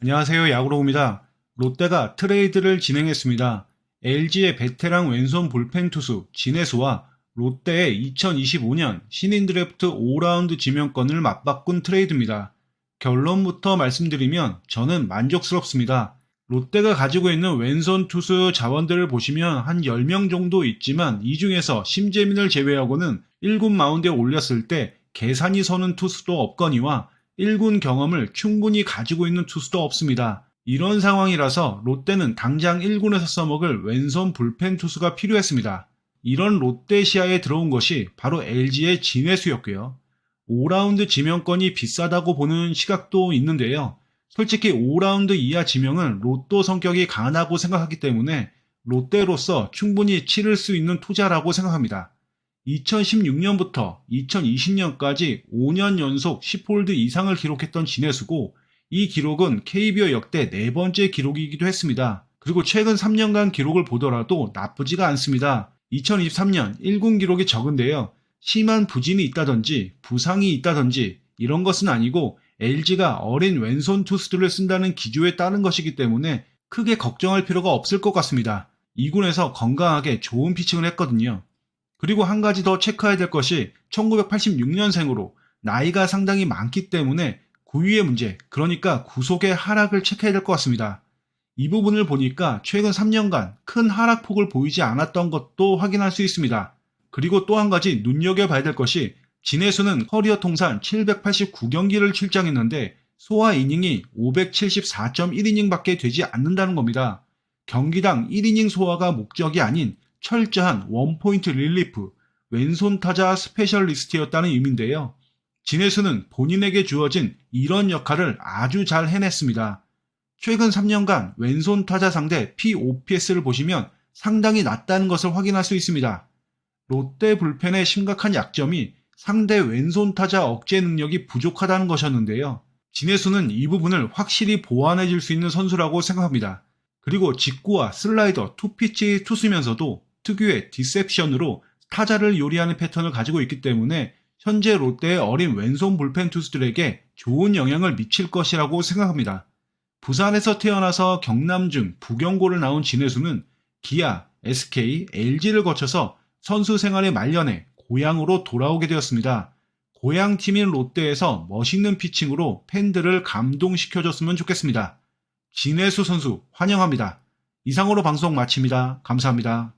안녕하세요. 야구로입니다. 롯데가 트레이드를 진행했습니다. LG의 베테랑 왼손 볼펜 투수 진해수와 롯데의 2025년 신인 드래프트 5라운드 지명권을 맞바꾼 트레이드입니다. 결론부터 말씀드리면 저는 만족스럽습니다. 롯데가 가지고 있는 왼손 투수 자원들을 보시면 한 10명 정도 있지만 이 중에서 심재민을 제외하고는 1군 마운드에 올렸을 때 계산이 서는 투수도 없거니와 1군 경험을 충분히 가지고 있는 투수도 없습니다. 이런 상황이라서 롯데는 당장 1군에서 써먹을 왼손 불펜 투수가 필요했습니다. 이런 롯데 시야에 들어온 것이 바로 LG의 진해수였고요. 5라운드 지명권이 비싸다고 보는 시각도 있는데요. 솔직히 5라운드 이하 지명은 로또 성격이 강하다고 생각하기 때문에 롯데로서 충분히 치를 수 있는 투자라고 생각합니다. 2016년부터 2020년까지 5년 연속 10홀드 이상을 기록했던 진해수고 이 기록은 KBO 역대 네 번째 기록이기도 했습니다. 그리고 최근 3년간 기록을 보더라도 나쁘지가 않습니다. 2023년 1군 기록이 적은데요. 심한 부진이 있다든지 부상이 있다든지 이런 것은 아니고 LG가 어린 왼손 투수들을 쓴다는 기조에 따른 것이기 때문에 크게 걱정할 필요가 없을 것 같습니다. 2군에서 건강하게 좋은 피칭을 했거든요. 그리고 한 가지 더 체크해야 될 것이 1986년생으로 나이가 상당히 많기 때문에 구위의 문제, 그러니까 구속의 하락을 체크해야 될 것 같습니다. 이 부분을 보니까 최근 3년간 큰 하락폭을 보이지 않았던 것도 확인할 수 있습니다. 그리고 또 한 가지 눈여겨봐야 될 것이 진해수는 커리어 통산 789경기를 출장했는데 소화 이닝이 574.1이닝밖에 되지 않는다는 겁니다. 경기당 1이닝 소화가 목적이 아닌 철저한 원포인트 릴리프, 왼손 타자 스페셜리스트였다는 의미인데요. 진해수는 본인에게 주어진 이런 역할을 아주 잘 해냈습니다. 최근 3년간 왼손 타자 상대 POPS를 보시면 상당히 낮다는 것을 확인할 수 있습니다. 롯데 불펜의 심각한 약점이 상대 왼손 타자 억제 능력이 부족하다는 것이었는데요. 진해수는 이 부분을 확실히 보완해 줄 수 있는 선수라고 생각합니다. 그리고 직구와 슬라이더, 투피치 투수면서도 특유의 디셉션으로 타자를 요리하는 패턴을 가지고 있기 때문에 현재 롯데의 어린 왼손 불펜 투수들에게 좋은 영향을 미칠 것이라고 생각합니다. 부산에서 태어나서 경남 중 부경고를 나온 진해수는 기아, SK, LG를 거쳐서 선수 생활의 말년에 고향으로 돌아오게 되었습니다. 고향 팀인 롯데에서 멋있는 피칭으로 팬들을 감동시켜줬으면 좋겠습니다. 진해수 선수 환영합니다. 이상으로 방송 마칩니다. 감사합니다.